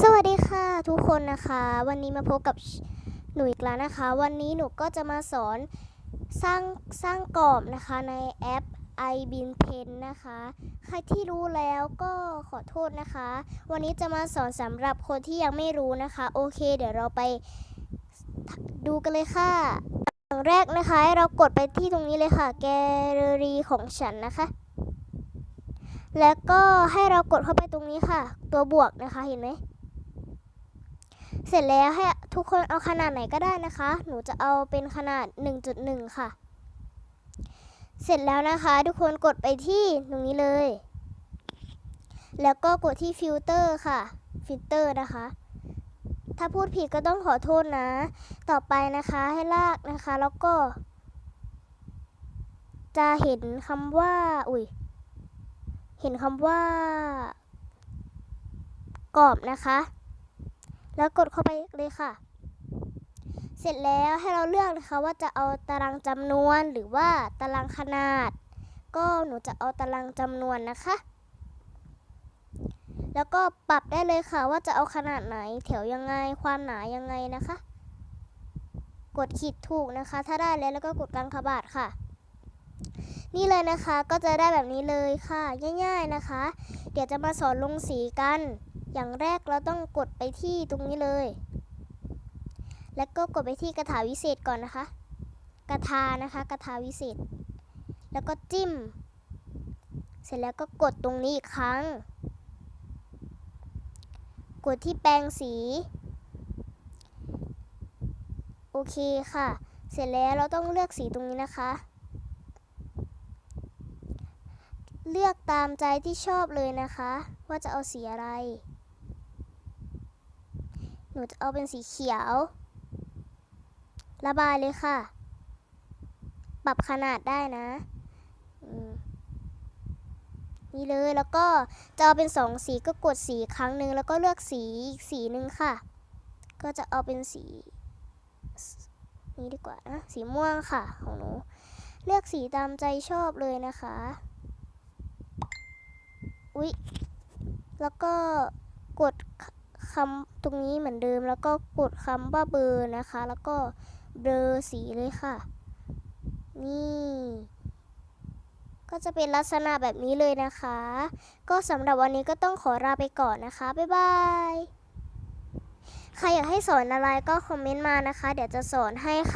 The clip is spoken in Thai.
สวัสดีค่ะทุกคนนะคะ วันนี้มาพบกับหนูอีกแล้วนะคะ วันนี้หนูก็จะมาสอนสร้างสร้างกรอบนะคะในแอป i b i n Pen นะคะ ใครที่รู้แล้วก็ขอโทษนะคะ วันนี้จะมาสอนสำหรับคนที่ยังไม่รู้นะคะ โอเค เดี๋ยวเราไปดูกันเลยค่ะอย่างแรกนะคะให้เรากดไปที่ตรงนี้เลยค่ะ แกลเลอรี่ของฉันนะคะ แล้วก็ให้เรากดเข้าไปตรงนี้ค่ะ ตัวบวกนะคะเห็นไหม เสร็จแล้วให้ทุกคนเอาขนาดไหนก็ได้นะคะ หนูจะเอาเป็นขนาด 1.1 ค่ะ เสร็จแล้วนะคะ ทุกคนกดไปที่ตรงนี้เลย แล้วก็กดที่ฟิลเตอร์ค่ะ ฟิลเตอร์นะคะ ถ้าพูดผิดก็ต้องขอโทษนะ ต่อไปนะคะให้ลากนะคะ แล้วก็ จะเห็นคำว่า อุ้ย เห็นคำว่ากรอบนะคะ แล้วกดเข้าไปเลยค่ะ เสร็จแล้วให้เราเลือกนะคะว่าจะเอาตารางจำนวนหรือว่าตารางขนาด ก็หนูจะเอาตารางจำนวนนะคะ แล้วก็ปรับได้เลยค่ะว่าจะเอาขนาดไหน แถวยังไงความหนายังไงนะคะ กดขีดถูกนะคะ ถ้าได้แล้วแล้วก็กดกางขบาทค่ะนี่เลยนะคะก็จะได้แบบนี้เลยค่ะ ง่าย ๆนะคะ เดี๋ยวจะมาสอนลงสีกัน อย่างแรกเราต้องกดไปที่ตรงนี้เลย แล้วก็กดไปที่กระถาวิเศษก่อนนะคะ กระทานะคะกระทาวิเศษ แล้วก็จิ้ม เสร็จแล้วก็กดตรงนี้อีกครั้ง กดที่แปรงสี โอเคค่ะ เสร็จแล้วเราต้องเลือกสีตรงนี้นะคะเลือกตามใจที่ชอบเลยนะคะ ว่าจะเอาสีอะไร หนูจะเอาเป็นสีเขียว ระบายเลยค่ะ ปรับขนาดได้นะนี่เลยแล้วก็จะเอาเป็นสองสีก็กดสีครั้งหนึ่งแล้วก็เลือกสีอีกสีหนึ่งค่ะ ก็จะเอาเป็นสีนี้ดีกว่านะสีม่วงค่ะของหนู เลือกสีตามใจชอบเลยนะคะ อุ๊ยแล้วก็กด คำตรงนี้เหมือนเดิม แล้วก็กดคำว่าเบอร์นะคะ แล้วก็เบลอสีเลยค่ะ นี่ ก็จะเป็นลักษณะแบบนี้เลยนะคะ ก็สำหรับวันนี้ก็ต้องขอลาไปก่อนนะคะ บ๊ายบายใครอยากให้สอนอะไรก็คอมเมนต์มานะคะ เดี๋ยวจะสอนให้ค่ะ